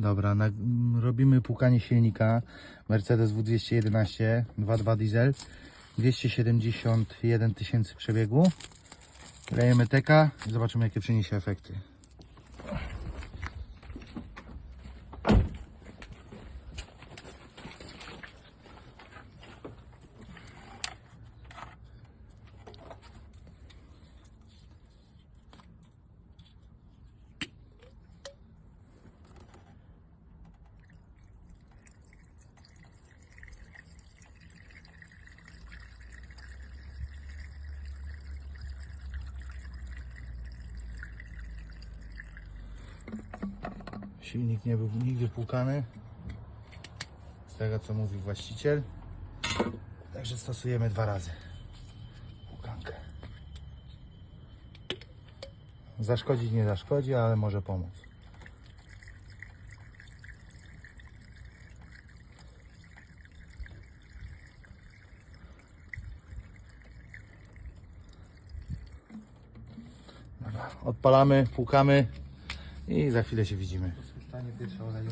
Dobra, na, robimy płukanie silnika Mercedes W211 2.2 diesel 271 tysięcy przebiegu. Lejemy teka i zobaczymy jakie przyniesie efekty. Silnik nie był nigdy płukany. Z tego co mówi właściciel. Także stosujemy dwa razy płukankę. Zaszkodzić nie zaszkodzi, ale może pomóc. Odpalamy, płukamy i za chwilę się widzimy. Spuszczanie pierwsze oleju.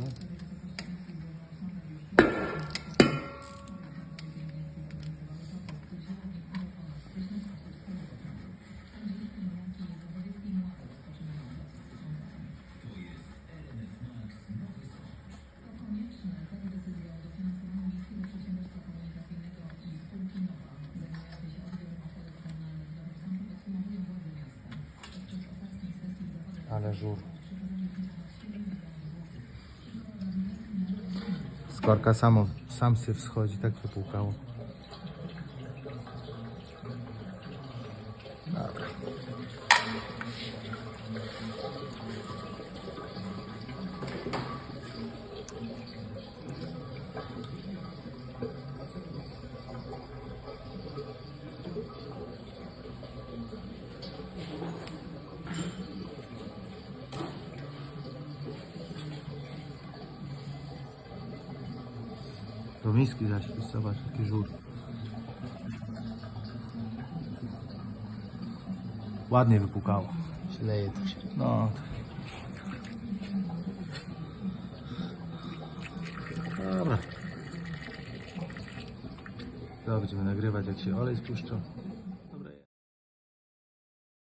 Ale żur. Skorka samo, sam syf schodzi, tak wypłukało. Dobra. Do miski zaśpisz, zobacz jaki żur. Ładnie wypukało. Leje tu się. No. Dobra. To będziemy nagrywać jak się olej spuszcza.